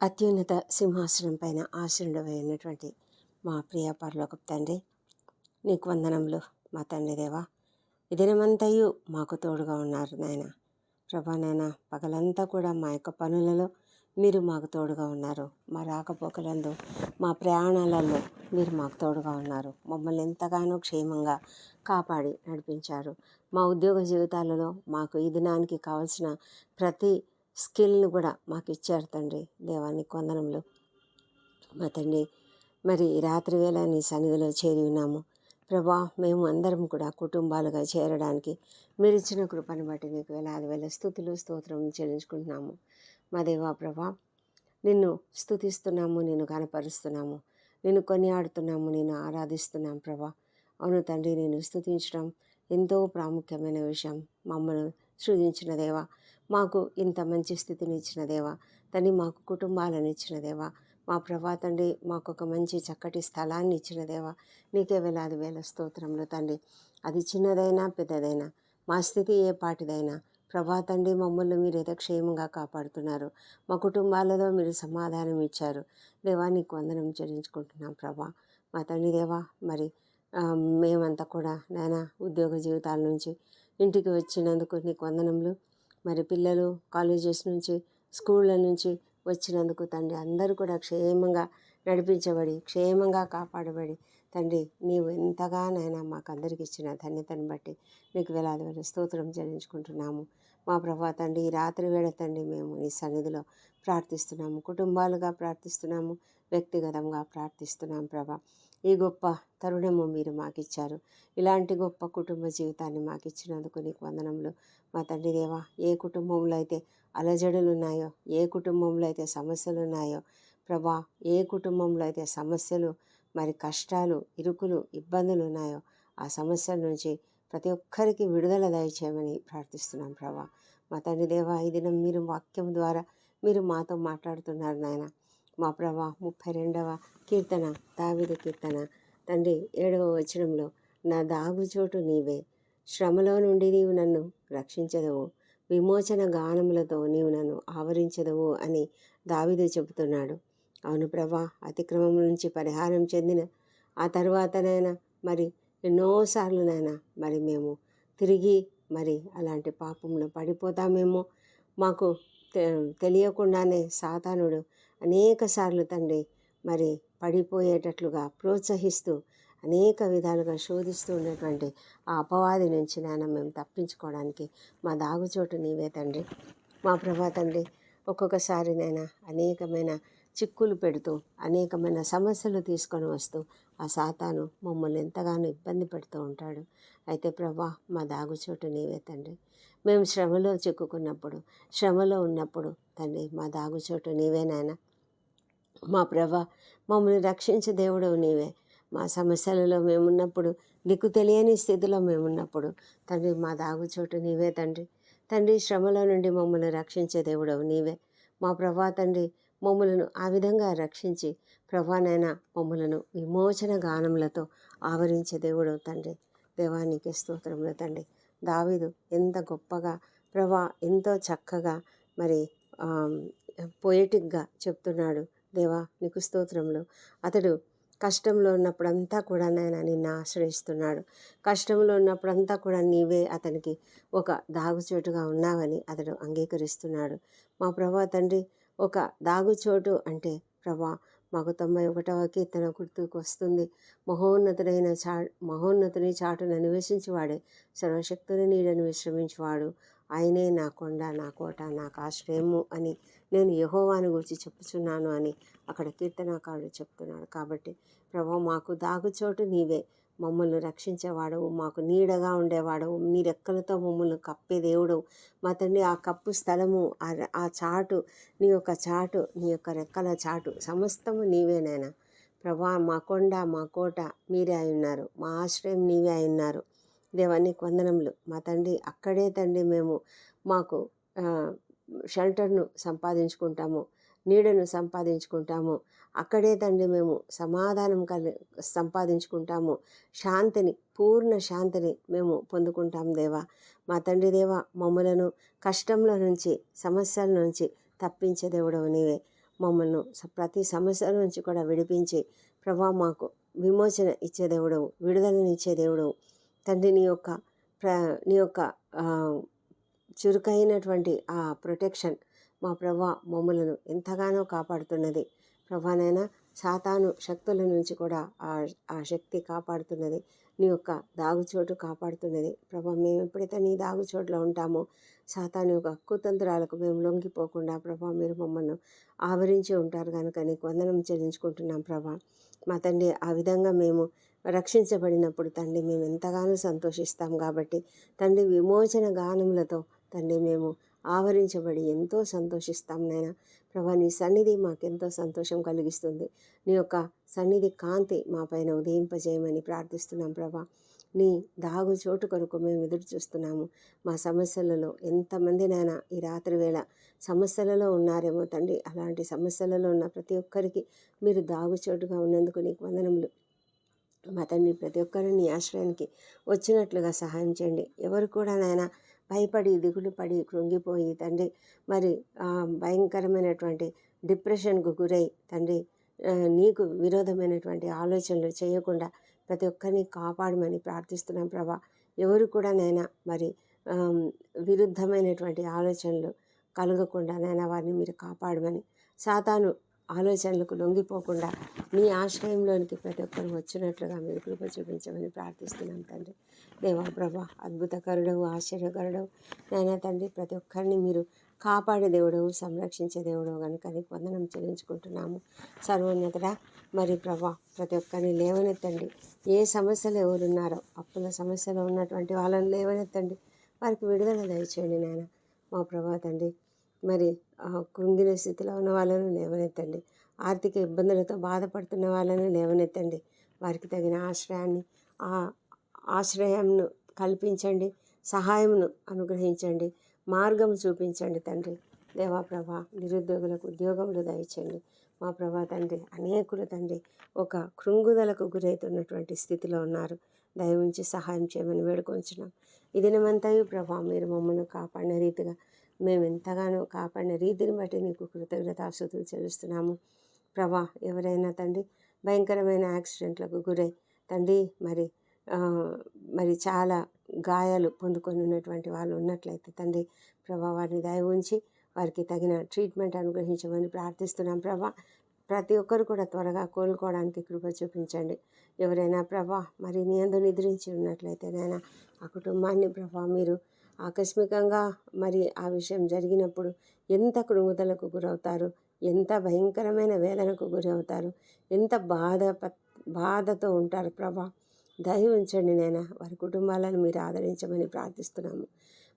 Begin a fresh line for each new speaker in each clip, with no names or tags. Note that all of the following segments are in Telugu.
అత్యున్నత సింహాసనం పైన ఆసీనుడమైనటువంటి మా ప్రియ పరలోకపు తండ్రి నీకు వందనములు మా తండ్రి దేవా. ఈ దినమంతయు మాకు తోడుగా ఉన్నారు నాయన. ప్రభా నాయన పగలంతా కూడా మా యొక్క పనులలో మీరు మాకు తోడుగా ఉన్నారు. మా రాకపోకలందు మా ప్రయాణాలలో మీరు మాకు తోడుగా ఉన్నారు. మమ్మల్ని ఎంతగానో క్షేమంగా కాపాడి నడిపించారు. మా ఉద్యోగ జీవితాలలో మాకు ఈ దినానికి కావలసిన ప్రతి స్కిల్ని కూడా మాకు ఇచ్చారు తండ్రి దేవానికి కొందనంలో. మా తండ్రి మరి రాత్రి వేళ నీ సన్నిధిలో చేరి ఉన్నాము. ప్రభా మేము అందరం కూడా కుటుంబాలుగా చేరడానికి మీరు ఇచ్చిన కృపను బట్టి నీకు వేలాది వేల స్థుతులు స్తోత్రం చెల్లించుకుంటున్నాము. మా దేవా ప్రభా నిన్ను స్థుతిస్తున్నాము నిన్ను కనపరుస్తున్నాము నిన్ను కొనియాడుతున్నాము నేను ఆరాధిస్తున్నాం ప్రభా. అవును తండ్రి నేను స్థుతించడం ఎంతో ప్రాముఖ్యమైన విషయం. మమ్మల్ని సృజించిన దేవా మాకు ఇంత మంచి స్థితిని ఇచ్చిన దేవా. తని మాకు కుటుంబాలను ఇచ్చిన దేవా. మా ప్రభా తండ్రి మాకు ఒక మంచి చక్కటి స్థలాన్ని ఇచ్చిన దేవా. నీకే వేలాది వేల స్తోత్రంలో తండ్రి. అది చిన్నదైనా పెద్దదైనా మా స్థితి ఏ పాటిదైనా ప్రభా తండ్రి మమ్మల్ని మీరు ఏదో క్షేమంగా కాపాడుతున్నారు. మా కుటుంబాలలో మీరు సమాధానం ఇచ్చారు. దేవా నీకు వందనం చెల్లించుకుంటున్నాం ప్రభా. మా తండ్రి దేవా మరి మేమంతా కూడా నాయన ఉద్యోగ జీవితాల నుంచి ఇంటికి వచ్చినందుకు నీకు వందనములు. మరి పిల్లలు కాలేజెస్ నుంచి స్కూళ్ళ నుంచి వచ్చినందుకు తండ్రి అందరూ కూడా క్షేమంగా నడిపించబడి క్షేమంగా కాపాడబడి తండ్రి నీవు ఎంతగానైనా మాకు అందరికి ఇచ్చిన ధన్యతను బట్టి నీకు వేలాది వేల స్తోత్రం చెల్లించుకుంటున్నాము. మా ప్రభా తండ్రి ఈ రాత్రి వేళ తండ్రి మేము నీ సన్నిధిలో ప్రార్థిస్తున్నాము. కుటుంబాలుగా ప్రార్థిస్తున్నాము. వ్యక్తిగతంగా ప్రార్థిస్తున్నాం ప్రభా. ఈ గొప్ప తరుణము మీరు మాకు ఇచ్చారు ఇలాంటి గొప్ప కుటుంబ జీవితాన్ని మాకు ఇచ్చినందుకు నీకు వందనములు. మా తండ్రి దేవా ఏ కుటుంబంలో అయితే అలజడులు ఉన్నాయో ఏ కుటుంబంలో అయితే సమస్యలు ఉన్నాయో ప్రభా ఏ కుటుంబంలో అయితే సమస్యలు మరి కష్టాలు ఇరుకులు ఇబ్బందులు ఉన్నాయో ఆ సమస్యల నుంచి ప్రతి ఒక్కరికి విడుదల దయచేయమని ప్రార్థిస్తున్నాం ప్రభా. మా తండ్రి దేవా ఈ దినం మీరు వాక్యం ద్వారా మీరు మాతో మాట్లాడుతున్నారు నాయన. మా ప్రభా ముప్పై రెండవ కీర్తన దావిద కీర్తన. తండ్రి ఏడవ వచనంలో నా దాగుచోటు నీవే. శ్రమలో నుండి నీవు నన్ను రక్షించదవు. విమోచన గానములతో నీవు నన్ను ఆవరించదవు అని దావిదు చెబుతున్నాడు. అవును ప్రభా అతిక్రమం నుంచి పరిహారం చెందిన ఆ తర్వాతనైనా మరి ఎన్నోసార్లు నైనా మరి మేము తిరిగి మరి అలాంటి పాపంలో పడిపోతామేమో. మాకు తెలియకుండానే సాతానుడు అనేక సార్లు తండ్రి మరి పడిపోయేటట్లుగా ప్రోత్సహిస్తూ అనేక విధాలుగా శోధిస్తూ ఉన్నటువంటి ఆ అపవాది నుంచి నాన్న మేము తప్పించుకోవడానికి మా దాగుచోటు నీవే తండ్రి. మా ప్రభా తండ్రి ఒక్కొక్కసారి నైనా అనేకమైన చిక్కులు పెడుతూ అనేకమైన సమస్యలు తీసుకొని వస్తూ ఆ సాతాను మమ్మల్ని ఎంతగానో ఇబ్బంది పెడుతూ ఉంటాడు. అయితే ప్రభా మా దాగుచోటు నీవే తండ్రి. మేము శ్రమలో చిక్కుకున్నప్పుడు శ్రమలో ఉన్నప్పుడు తండ్రి మా దాగుచోటు నీవే నాయన. మా ప్రభ మమ్మల్ని రక్షించే దేవుడు నీవే. మా సమస్యలలో మేమున్నప్పుడు నీకు తెలియని స్థితిలో మేమున్నప్పుడు తండ్రి మా దాగుచోటు నీవే తండ్రి. తండ్రి శ్రమల నుండి మమ్మల్ని రక్షించే దేవుడవు నీవే. మా ప్రభా తండ్రి మమ్మలను ఆ విధంగా రక్షించి ప్రభానైనా మమ్మలను విమోచన గానములతో ఆవరించే దేవుడు తండ్రి. దేవానికి స్తోత్రములు తండ్రి. దావీదు ఎంత గొప్పగా ప్రభా ఎంతో చక్కగా మరి పొయటిక్గా చెప్తున్నాడు. దేవా నీకు స్తోత్రములు. అతడు కష్టంలో ఉన్నప్పుడంతా కూడా నాయన నిన్ను ఆశ్రయిస్తున్నాడు. కష్టంలో ఉన్నప్పుడంతా కూడా నీవే అతనికి ఒక దాగుచోటుగా ఉన్నావని అతడు అంగీకరిస్తున్నాడు. మా ప్రభా తండ్రి ఒక దాగుచోటు అంటే ప్రభా మాకు తొంభై ఒకటవ కీర్తన గుర్తుకు వస్తుంది మహోన్నతుడైన చా మహోన్నతుని చాటును అన్వేషించేవాడే. సర్వశక్తుని నీడను విశ్రమించేవాడు. ఆయనే నా కొండ నా కోట నాకు ఆశ్రయము అని నేను యహోవాని గురించి చెప్పుచున్నాను అని అక్కడ కీర్తనాకారుడు చెప్తున్నాడు. కాబట్టి ప్రభు మాకు దాగుచోటు నీవే. మమ్మల్ని రక్షించేవాడవు మాకు నీడగా ఉండేవాడవు. నీ రెక్కలతో మమ్మల్ని కప్పే దేవుడు మా తండ్రి ఆ కప్పు స్థలము ఆ ఆ చాటు నీ యొక్క చాటు నీ యొక్క రెక్కల చాటు సమస్తము నీవేనైనా ప్రభా మా కొండ మా కోట మీరే అయి ఉన్నారు. మా ఆశ్రయం నీవే అయి ఉన్నారు. దేవానికి వందనములు. మా తండ్రి అక్కడే తండ్రి మేము. మాకు షెల్టర్ను సంపాదించుకుంటాము. నీడను సంపాదించుకుంటాము. అక్కడే తండ్రి మేము సమాధానం కలి సంపాదించుకుంటాము. శాంతిని పూర్ణ శాంతిని మేము పొందుకుంటాం దేవా. మా తండ్రి దేవా మమ్మలను కష్టంలో నుంచి సమస్యల నుంచి తప్పించే దేవుడవు నీవే. మమ్మల్ని ప్రతి సమస్యల నుంచి కూడా విడిపించి ప్రభా మాకు విమోచన ఇచ్చే దేవుడు విడుదలనిచ్చే దేవుడు తండ్రి నీ యొక్క ప్ర నీ యొక్క చురుకైనటువంటి ఆ ప్రొటెక్షన్ మా ప్రభా మమ్మలను ఎంతగానో కాపాడుతున్నది. ప్రభానైనా సాతాను శక్తుల నుంచి కూడా ఆ ఆ శక్తి కాపాడుతున్నది. నీ యొక్క దాగుచోటు కాపాడుతున్నది. ప్రభా మేము ఎప్పుడైతే నీ దాగుచోట్లో ఉంటామో సాతాను యొక్క కుతంత్రాలకు మేము లొంగిపోకుండా ప్రభా మీరు మమ్మల్ని ఆవరించి ఉంటారు కనుక నీకు వందనం చెల్లించుకుంటున్నాం ప్రభా. మా తండ్రి ఆ విధంగా మేము రక్షించబడినప్పుడు తండ్రి మేము ఎంతగానో సంతోషిస్తాం కాబట్టి తండ్రి విమోచన గానములతో తండ్రి మేము ఆవరించబడి ఎంతో సంతోషిస్తాం నాయన. ప్రభా నీ సన్నిధి మాకెంతో సంతోషం కలిగిస్తుంది. నీ యొక్క సన్నిధి కాంతి మా పైన ఉదయింపజేయమని ప్రార్థిస్తున్నాం ప్రభా. నీ దాగు చోటు కొరకు మేము ఎదురు చూస్తున్నాము. మా సమస్యలలో ఎంతమంది నాయన ఈ రాత్రి వేళ సమస్యలలో ఉన్నారేమో తండ్రి. అలాంటి సమస్యలలో ఉన్న ప్రతి ఒక్కరికి మీరు దాగు చోటుగా ఉన్నందుకు నీకు వందనములు. మా తండ్రి ప్రతి ఒక్కరిని నీ ఆశ్రయానికి వచ్చినట్లుగా సహాయం చేయండి. ఎవరు కూడా నాయన భయపడి దిగులు పడి కృంగిపోయి తండ్రి మరి భయంకరమైనటువంటి డిప్రెషన్కు గురై తండ్రి నీకు విరోధమైనటువంటి ఆలోచనలు చేయకుండా ప్రతి ఒక్కరిని కాపాడమని ప్రార్థిస్తున్నాం ప్రభా. ఎవరు కూడా నైనా మరి విరుద్ధమైనటువంటి ఆలోచనలు కలగకుండా నైనా వారిని మీరు కాపాడమని. సాతాను ఆలోచనలకు లొంగిపోకుండా మీ ఆశ్రయంలోనికి ప్రతి ఒక్కరు వచ్చినట్లుగా మీరు కృప చూపించమని ప్రార్థిస్తున్నాం తండ్రి. దేవా ప్రభా అద్భుతకరుడవు ఆశ్చర్యకరుడవు. నాయన తండ్రి ప్రతి ఒక్కరిని మీరు కాపాడే దేవుడవు సంరక్షించే దేవుడవు కనుక నీకు వందనం చెల్లించుకుంటున్నాము. సర్వోన్నతుడా మరి ప్రభా ప్రతి ఒక్కరిని లేవనెత్తండి. ఏ సమస్యలు ఎవరున్నారో అప్పుల సమస్యలో ఉన్నటువంటి వాళ్ళని లేవనెత్తండి. వారికి విడుదల దయచేయండి నాయన. మా ప్రభా తండ్రి మరి కృంగిన స్థితిలో ఉన్న వాళ్ళను లేవనెత్తండి. ఆర్థిక ఇబ్బందులతో బాధపడుతున్న వాళ్ళను లేవనెత్తండి. వారికి తగిన ఆశ్రయాన్ని ఆ ఆశ్రయంను కల్పించండి. సహాయంను అనుగ్రహించండి. మార్గం చూపించండి తండ్రి. దేవా ప్రభా నిరుద్యోగులకు ఉద్యోగములు దయచండి మా ప్రభా తండ్రి అనేకులు తండ్రి ఒక కృంగుదలకు గురవుతున్నటువంటి స్థితిలో ఉన్నారు. దయ ఉంచి సహాయం చేయమని వేడుకొంచున్నాం. ఈ దినమంతయు ప్రభా మీరు మమ్మల్ని కాపాడిన రీతిగా మేము ఎంతగానో కాపాడిన రీతిని బట్టి నీకు కృతజ్ఞతాశుతులు చెల్లిస్తున్నాము. ప్రభా ఎవరైనా తండ్రి భయంకరమైన యాక్సిడెంట్లకు గురై తండ్రి మరి మరి చాలా గాయాలు పొందుకొని ఉన్నటువంటి వాళ్ళు ఉన్నట్లయితే తండ్రి ప్రభా వారిని దయ ఉంచి వారికి తగిన ట్రీట్మెంట్ అనుగ్రహించమని ప్రార్థిస్తున్నాం. ప్రభా ప్రతి ఒక్కరు కూడా త్వరగా కోలుకోవడానికి కృప చూపించండి. ఎవరైనా ప్రభా మరి నీ అందు నిద్రించి ఉన్నట్లయితే నైనా ఆ కుటుంబాన్ని ప్రభా మీరు ఆకస్మికంగా మరి ఆ విషయం జరిగినప్పుడు ఎంత కృంగుదలకు గురవుతారు? ఎంత భయంకరమైన వేదనకు గురవుతారు? ఎంత బాధ ప- బాధతో ఉంటారు? ప్రభా దయ ఉంచండి నాయన. వారి కుటుంబాలను మీరు ఆదరించమని ప్రార్థిస్తున్నాము.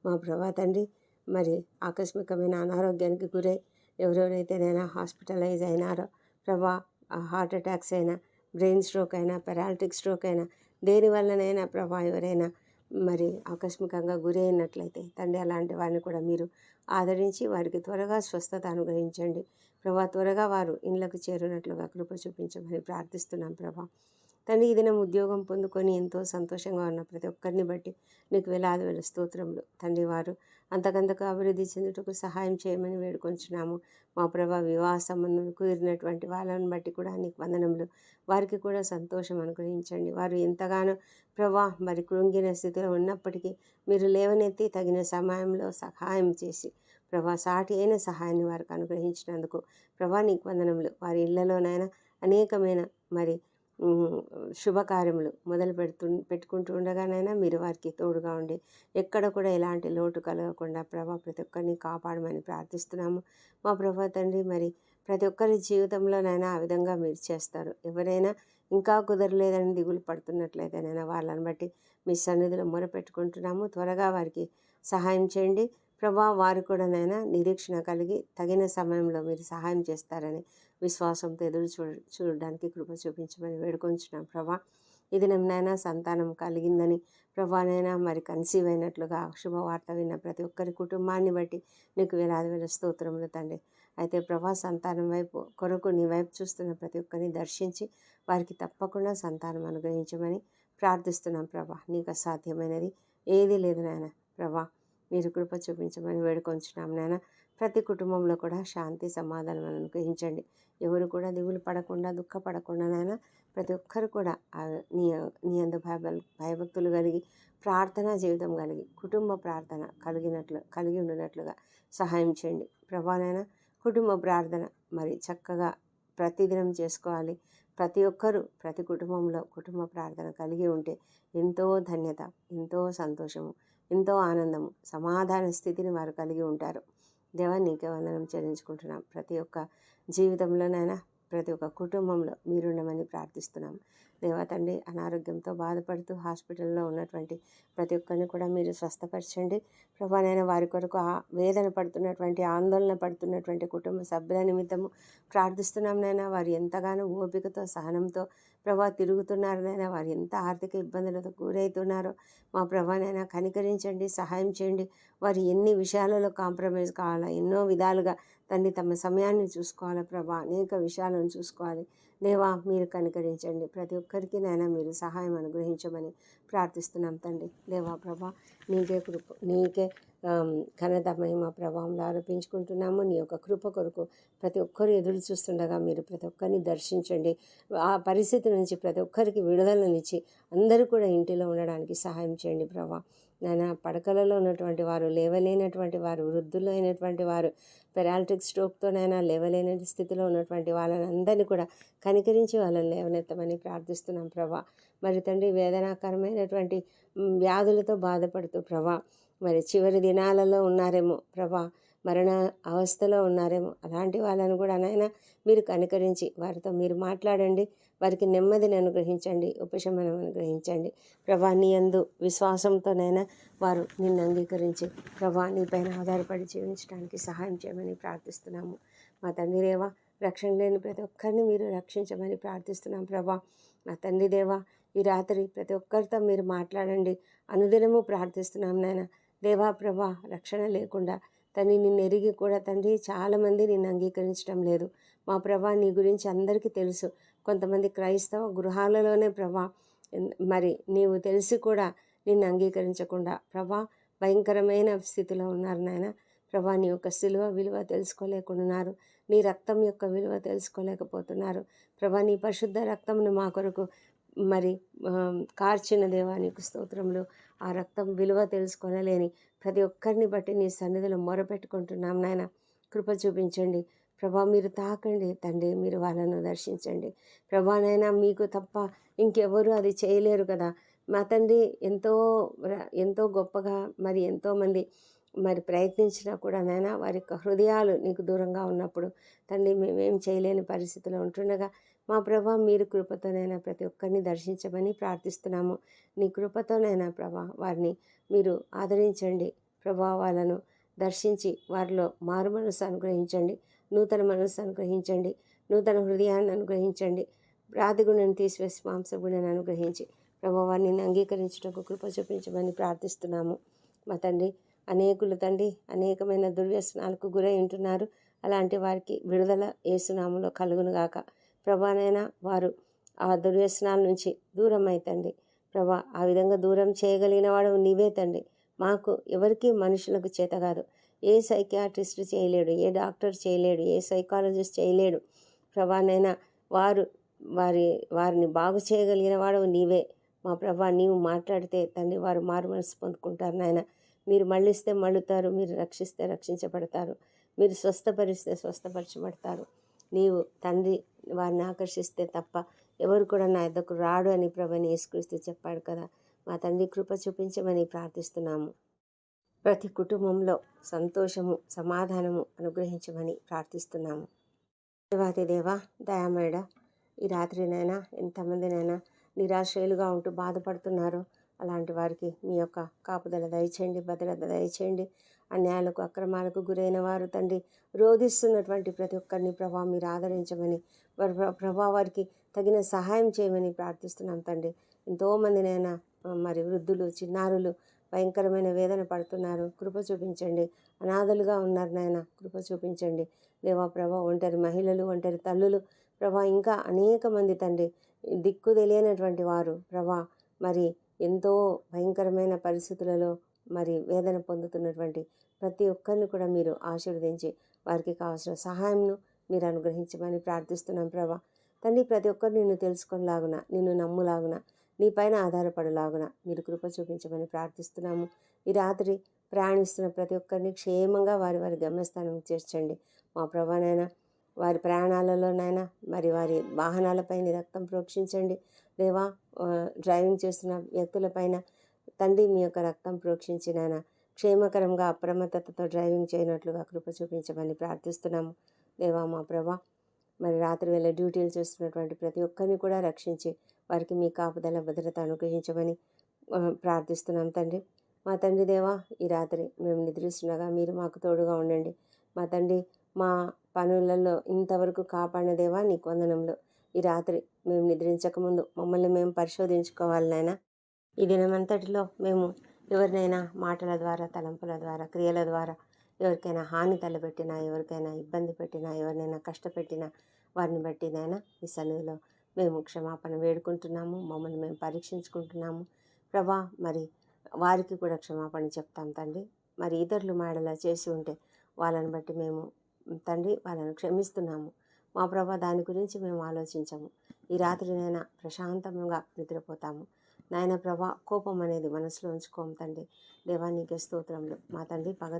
మా ప్రభా తండ్రి మరి ఆకస్మికమైన అనారోగ్యానికి గురై ఎవరెవరైతే నైనా హాస్పిటలైజ్ అయినారో ప్రభా హార్ట్ అటాక్స్ అయినా బ్రెయిన్ స్ట్రోక్ అయినా పెరాలిటిక్ స్ట్రోక్ అయినా దేనివల్లనైనా ప్రభా ఎవరైనా మరి ఆకస్మికంగా గురి అయినట్లయితే తండ్రి అలాంటి వారిని కూడా మీరు ఆదరించి వారికి త్వరగా స్వస్థత అనుగ్రహించండి. ప్రభా త్వరగా వారు ఇండ్లకు చేరినట్లుగా కృప చూపించమని ప్రార్థిస్తున్నాం ప్రభా. తండ్రి ఈ దినం ఉద్యోగం పొందుకొని ఎంతో సంతోషంగా ఉన్న ప్రతి ఒక్కరిని బట్టి నీకు వేలాది వేల స్తోత్రములు. తండ్రి వారు అంతకంతకు అభివృద్ధి చెందుటకు సహాయం చేయమని వేడుకొంచున్నాము. మా ప్రభా వివాహ సంబంధం కుదిరినటువంటి వాళ్ళని బట్టి కూడా నీకు వందనములు. వారికి కూడా సంతోషం అనుగ్రహించండి. వారు ఎంతగానో ప్రభా మరి కృంగిన స్థితిలో ఉన్నప్పటికీ మీరు లేవనెత్తి తగిన సమయంలో సహాయం చేసి ప్రభా సాటి అయిన సహాయాన్ని వారికి అనుగ్రహించినందుకు ప్రభా నీకు వందనములు. వారి ఇళ్ళలోనైనా అనేకమైన మరి శుభకార్యములు మొదలు పెడుతు పెట్టుకుంటూ ఉండగానైనా మీరు వారికి తోడుగా ఉండి ఎక్కడ కూడా ఎలాంటి లోటు కలగకుండా ప్రభా ప్రతి ఒక్కరిని కాపాడమని ప్రార్థిస్తున్నాము. మా ప్రభా తండ్రి మరి ప్రతి ఒక్కరి జీవితంలోనైనా ఆ విధంగా మీరు చేస్తారు. ఎవరైనా ఇంకా కుదరలేదని దిగులు పడుతున్నట్లయితేనైనా వాళ్ళని బట్టి మీ సన్నిధిలో మొరపెట్టుకుంటున్నాము. త్వరగా వారికి సహాయం చేయండి. ప్రభా వారు కూడా నైనా నిరీక్షణ కలిగి తగిన సమయంలో మీరు సహాయం చేస్తారని విశ్వాసంతో ఎదురు చూ చూడడానికి కృప చూపించమని వేడుకొంచున్నాం ప్రభా. ఇది నైనా సంతానం కలిగిందని ప్రభానైనా మరి కన్సీవ్ అయినట్లుగా శుభవార్త విన్న ప్రతి ఒక్కరి కుటుంబాన్ని బట్టి నీకు వేలాది వేల స్తోత్రములు తండ్రి. అయితే ప్రభా సంతానం వైపు కొరకు నీ వైపు చూస్తున్న ప్రతి ఒక్కరిని దర్శించి వారికి తప్పకుండా సంతానం అనుగ్రహించమని ప్రార్థిస్తున్నాం ప్రభా. నీకు అసాధ్యమైనది ఏది లేదు నాయన. ప్రభా మీరు కృప చూపించమని వేడుకొంచున్నాం నాయన. ప్రతి కుటుంబంలో కూడా శాంతి సమాధానం అనుగ్రహించండి. ఎవరు కూడా దిగులు పడకుండా దుఃఖపడకుండా నాయన ప్రతి ఒక్కరు కూడా నీ నీ అందు భయభక్తులు కలిగి ప్రార్థనా జీవితం కలిగి కుటుంబ ప్రార్థన కలిగినట్లు కలిగి ఉండినట్లుగా సహాయం చేయండి. ప్రభానైనా కుటుంబ ప్రార్థన మరి చక్కగా ప్రతిదినం చేసుకోవాలి. ప్రతి ఒక్కరూ ప్రతి కుటుంబంలో కుటుంబ ప్రార్థన కలిగి ఉంటే ఎంతో ధన్యత ఎంతో సంతోషము ఎంతో ఆనందము సమాధాన స్థితిని వారు కలిగి ఉంటారు. దేవా నీకే వందనం చెల్లించుకుంటున్నాం. ప్రతి ఒక్క జీవితంలోనైనా ప్రతి ఒక్క కుటుంబంలో మీరుండమని ప్రార్థిస్తున్నాం. దేవా తండ్రి అనారోగ్యంతో బాధపడుతూ హాస్పిటల్లో ఉన్నటువంటి ప్రతి ఒక్కరిని కూడా మీరు స్వస్థపరచండి. ప్రభానైనా వారి కొరకు ఆ వేదన పడుతున్నటువంటి ఆందోళన పడుతున్నటువంటి కుటుంబ సభ్యుల నిమిత్తము ప్రార్థిస్తున్నాం నైనా వారు ఎంతగానో ఓపికతో సహనంతో ప్రభా తిరుగుతున్నారనైనా వారు ఎంత ఆర్థిక ఇబ్బందులతో గురవుతున్నారో మా ప్రభానైనా కనికరించండి సహాయం చేయండి. వారు ఎన్ని విషయాలలో కాంప్రమైజ్ కావాలా ఎన్నో విధాలుగా తండ్రి తమ సమయాన్ని చూసుకోవాలి ప్రభా అనేక విషయాలను చూసుకోవాలి. దేవా మీరు కనికరించండి. ప్రతి ఒక్కరికి నైనా మీరు సహాయం అనుగ్రహించమని ప్రార్థిస్తున్నాం తండ్రి. దేవా ప్రభా నీకే కృప నీకే ఘనత మహిమ ప్రభావంలో ఆరోపించుకుంటున్నాము. నీ యొక్క కృప కొరకు ప్రతి ఒక్కరు ఎదురు చూస్తుండగా మీరు ప్రతి ఒక్కరిని దర్శించండి. ఆ పరిస్థితి నుంచి ప్రతి ఒక్కరికి విడుదలనిచ్చి అందరూ కూడా ఇంటిలో ఉండడానికి సహాయం చేయండి ప్రభా. నాయన పడకలలో ఉన్నటువంటి వారు లేవలేనటువంటి వారు వృద్ధులు అయినటువంటి వారు పెరాలిటిక్ స్ట్రోక్తోనైనా లేవలేని స్థితిలో ఉన్నటువంటి వాళ్ళని అందరినీ కూడా కనికరించి వాళ్ళని లేవనెత్తమని ప్రార్థిస్తున్నాం ప్రభా. మరి తండ్రి వేదనాకరమైనటువంటి వ్యాధులతో బాధపడుతూ ప్రభా మరి చివరి దినాలలో ఉన్నారేమో ప్రభా మరణ అవస్థలో ఉన్నారేమో అలాంటి వాళ్ళని కూడా నాయన మీరు కనికరించి వారితో మీరు మాట్లాడండి. వారికి నెమ్మదిని అనుగ్రహించండి ఉపశమనం అనుగ్రహించండి. ప్రభా నీ అందు విశ్వాసంతోనైనా వారు నిన్ను అంగీకరించి ప్రభా నీపైన ఆధారపడి జీవించడానికి సహాయం చేయమని ప్రార్థిస్తున్నాము. మా తండ్రి దేవా రక్షణ లేని ప్రతి ఒక్కరిని మీరు రక్షించమని ప్రార్థిస్తున్నాం ప్రభా. మా తండ్రి దేవా ఈ రాత్రి ప్రతి ఒక్కరితో మీరు మాట్లాడండి. అనుదినము ప్రార్థిస్తున్నాం నాయన. దేవా ప్రభా రక్షణ లేకుండా తండ్రి నిన్ను ఎరిగి కూడా తండ్రి చాలామంది నిన్ను అంగీకరించడం లేదు. మా ప్రభా నీ గురించి అందరికీ తెలుసు. కొంతమంది క్రైస్తవ గృహాలలోనే ప్రభా మరి నీవు తెలిసి కూడా నిన్ను అంగీకరించకుండా ప్రభా భయంకరమైన స్థితిలో ఉన్నారు నాయన. ప్రభా నీ యొక్క సిలువ విలువ తెలుసుకోలేకున్నారు నీ రక్తం యొక్క విలువ తెలుసుకోలేకపోతున్నారు. ప్రభా నీ పరిశుద్ధ రక్తంను మా కొరకు మరి కార్చిన దేవానికి నీకు స్తోత్రములు. ఆ రక్తం విలువ తెలుసుకోనలేని ప్రతి ఒక్కరిని బట్టి నీ సన్నిధిలో మొరపెట్టుకుంటున్నాం నాయన. కృప చూపించండి. ప్రభా మీరు తాకండి తండ్రి మీరు వాళ్ళను దర్శించండి. ప్రభానైనా మీకు తప్ప ఇంకెవరు అది చేయలేరు కదా. మా తండ్రి ఎంతో ఎంతో గొప్పగా మరి ఎంతోమంది మరి ప్రయత్నించినా కూడా నాయన వారి యొక్క హృదయాలు నీకు దూరంగా ఉన్నప్పుడు తండ్రి మేమేం చేయలేని పరిస్థితిలో ఉంటుండగా మా ప్రభా మీరు కృపతోనైనా ప్రతి ఒక్కరిని దర్శించమని ప్రార్థిస్తున్నాము. నీ కృపతోనైనా ప్రభా వారిని మీరు ఆదరించండి. ప్రభా వాళ్ళను దర్శించి వారిలో మారుమనసు అనుగ్రహించండి. నూతన మనస్సు అనుగ్రహించండి. నూతన హృదయాన్ని అనుగ్రహించండి. రాతిగుణను తీసివేసి మాంసగుణను అనుగ్రహించి ప్రభా వారిని అంగీకరించడానికి కృప చూపించమని ప్రార్థిస్తున్నాము. మా తండ్రి అనేకులు తండ్రి అనేకమైన దుర్వ్యసనాలకు గురై ఉంటున్నారు. అలాంటి వారికి విడుదల ఏసునాములో కలుగునుగాక ప్రభానైనా వారు ఆ దుర్వ్యసనాల నుంచి దూరం అవుతండి ప్రభా ఆ విధంగా దూరం చేయగలిగిన వాడు నీవే తండ్రి. మాకు ఎవరికి మనుషులకు చేత కాదు. ఏ సైకియాట్రిస్ట్ చేయలేడు ఏ డాక్టర్ చేయలేడు ఏ సైకాలజిస్ట్ చేయలేడు. ప్రభానైనా వారు వారి వారిని బాగు చేయగలిగిన వాడు నీవే. మా ప్రభా నీవు మాట్లాడితే తండ్రి వారు మారు మనసు పొందుకుంటారు నాయన. మీరు మళ్ళిస్తే మళ్ళుతారు మీరు రక్షిస్తే రక్షించబడతారు మీరు స్వస్థపరిస్తే స్వస్థపరచబడతారు. నీవు తండ్రి వారిని ఆకర్షిస్తే తప్ప ఎవరు కూడా నా ఎద్దకు రాడు అని ప్రభని యేసుక్రీస్తు చెప్పాడు కదా. మా తండ్రి కృప చూపించమని ప్రార్థిస్తున్నాము. ప్రతి కుటుంబంలో సంతోషము సమాధానము అనుగ్రహించమని ప్రార్థిస్తున్నాము. దేవాతి దేవా దయామేడ ఈ రాత్రినైనా ఎంతమందినైనా నిరాశ్రయులుగా ఉంటూ బాధపడుతున్నారో అలాంటి వారికి మీ యొక్క కాపుదల దయచేయండి భద్రత దయచేయండి. అన్యాయాలకు అక్రమాలకు గురైన వారు తండ్రి రోధిస్తున్నటువంటి ప్రతి ఒక్కరిని ప్రభావ మీరు ఆదరించమని వారి ప్రభా వారికి తగిన సహాయం చేయమని ప్రార్థిస్తున్నాం తండ్రి. ఎంతోమందినైనా మరి వృద్ధులు చిన్నారులు భయంకరమైన వేదన పడుతున్నారు. కృప చూపించండి. అనాథలుగా ఉన్నారు నాయన కృప చూపించండి. దేవా ప్రభా ఒంటరి మహిళలు ఒంటరి తల్లులు ప్రభా ఇంకా అనేక మంది తండ్రి దిక్కు తెలియనటువంటి వారు ప్రభా మరి ఎంతో భయంకరమైన పరిస్థితులలో మరి వేదన పొందుతున్నటువంటి ప్రతి ఒక్కరిని కూడా మీరు ఆశీర్వదించి వారికి కావాల్సిన సహాయంను మీరు అనుగ్రహించమని ప్రార్థిస్తున్నాం ప్రభా. తండ్రి ప్రతి ఒక్కరు నిన్ను తెలుసుకునిలాగున నిన్ను నమ్ములాగున నీ పైన ఆధారపడలాగున మీరు కృప చూపించమని ప్రార్థిస్తున్నాము. ఈ రాత్రి ప్రయాణిస్తున్న ప్రతి ఒక్కరిని క్షేమంగా వారి వారి గమ్యస్థానం చేర్చండి. మా ప్రభానైనా వారి ప్రయాణాలలోనైనా మరి వారి వాహనాలపై రక్తం ప్రోక్షించండి. దేవా డ్రైవింగ్ చేస్తున్న వ్యక్తులపైన తండ్రి మీ యొక్క రక్తం ప్రోక్షించినైనా క్షేమకరంగా అప్రమత్తతతో డ్రైవింగ్ చేయనట్లుగా కృప చూపించమని ప్రార్థిస్తున్నాము. దేవా మా ప్రభా మరి రాత్రి వేళ డ్యూటీలు చేస్తున్నటువంటి ప్రతి ఒక్కరిని కూడా రక్షించి వారికి మీ కాపుదల భద్రత అనుగ్రహించమని ప్రార్థిస్తున్నాం తండ్రి. మా తండ్రి దేవా ఈ రాత్రి మేము నిద్రిస్తుండగా మీరు మాకు తోడుగా ఉండండి. మా తండ్రి మా పనులలో ఇంతవరకు కాపాడిన దేవా నీకు వందనంలో ఈ రాత్రి మేము నిద్రించకముందు మమ్మల్ని మేము పరిశోధించుకోవాలి నాయనా. ఈ దినమంతటిలో మేము ఎవరినైనా మాటల ద్వారా తలంపుల ద్వారా క్రియల ద్వారా ఎవరికైనా హాని తలపెట్టినా ఎవరికైనా ఇబ్బంది పెట్టినా ఎవరినైనా కష్టపెట్టినా వారిని బట్టి నాయన ఈ సన్నిధిలో మేము క్షమాపణ వేడుకుంటున్నాము మమ్మల్ని మేము పరీక్షించుకుంటున్నాము. ప్రభా మరి వారికి కూడా క్షమాపణ చెప్తాం తండ్రి. మరి ఇతరులు మాడలా చేసి ఉంటే వాళ్ళని బట్టి మేము తండ్రి వాళ్ళని క్షమిస్తున్నాము. మా ప్రభా దాని గురించి మేము ఆలోచించము. ఈ రాత్రినైనా ప్రశాంతంగా నిద్రపోతాము. నాయన ప్రభా కోపం అనేది మనసులో ఉంచుకోము తండ్రి. దేవా నీకే స్తోత్రములు. మా తండ్రి పగ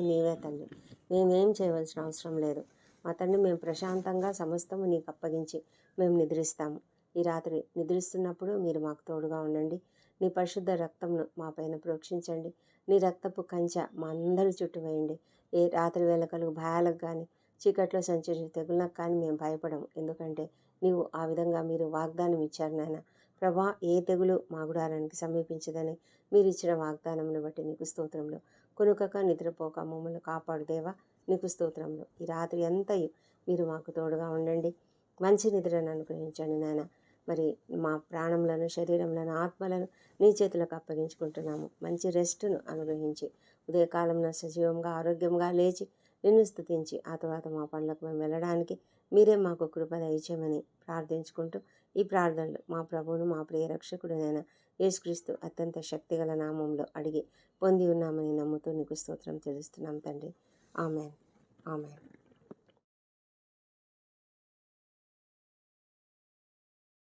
నీవే తండ్రి. మేమేం చేయవలసిన అవసరం లేదు. మా మేము ప్రశాంతంగా సమస్తము నీకు అప్పగించి మేము నిద్రిస్తాము. ఈ రాత్రి నిద్రిస్తున్నప్పుడు మీరు మాకు తోడుగా ఉండండి. నీ పరిశుద్ధ రక్తంను మా పైన ప్రోక్షించండి. నీ రక్తపు కంచె మా అందరి చుట్టూ వేయండి. ఏ రాత్రి వేళ కలుగు భయాలకు కానీ చీకట్లో సంచరించే తెగులకు కానీ మేము భయపడము. ఎందుకంటే నీవు ఆ విధంగా మీరు వాగ్దానం ఇచ్చారు నాయన. ప్రభా ఏ తెగులు మా గుడారానికి సమీపించదని మీరు ఇచ్చిన వాగ్దానమును బట్టి నీకు స్తోత్రంలో. కొనుకక నిద్రపోక మమ్మల్ని కాపాడు దేవా. నీకు స్తోత్రంలో ఈ రాత్రి అంతయు మీరు మాకు తోడుగా ఉండండి. మంచి నిద్రను అనుగ్రహించండి నాయన. మరి మా ప్రాణములను శరీరములను ఆత్మలను నీ చేతులకు అప్పగించుకుంటున్నాము. మంచి రెస్ట్ను అనుగ్రహించి ఉదయకాలంలో సజీవంగా ఆరోగ్యంగా లేచి నిన్ను స్థుతించి ఆ తర్వాత మా పనులకు మేము వెళ్ళడానికి మీరే మాకు కృప దయచేయమని ప్రార్థించుకుంటూ ఈ ప్రార్థనలు మా ప్రభువును మా ప్రియ రక్షకుడునైన యేసుక్రీస్తు అత్యంత శక్తిగల నామంలో అడిగి పొంది ఉన్నామని నమ్ముతూ నీకు స్తోత్రం తెలుస్తున్నాం తండ్రి. Amen. Amen.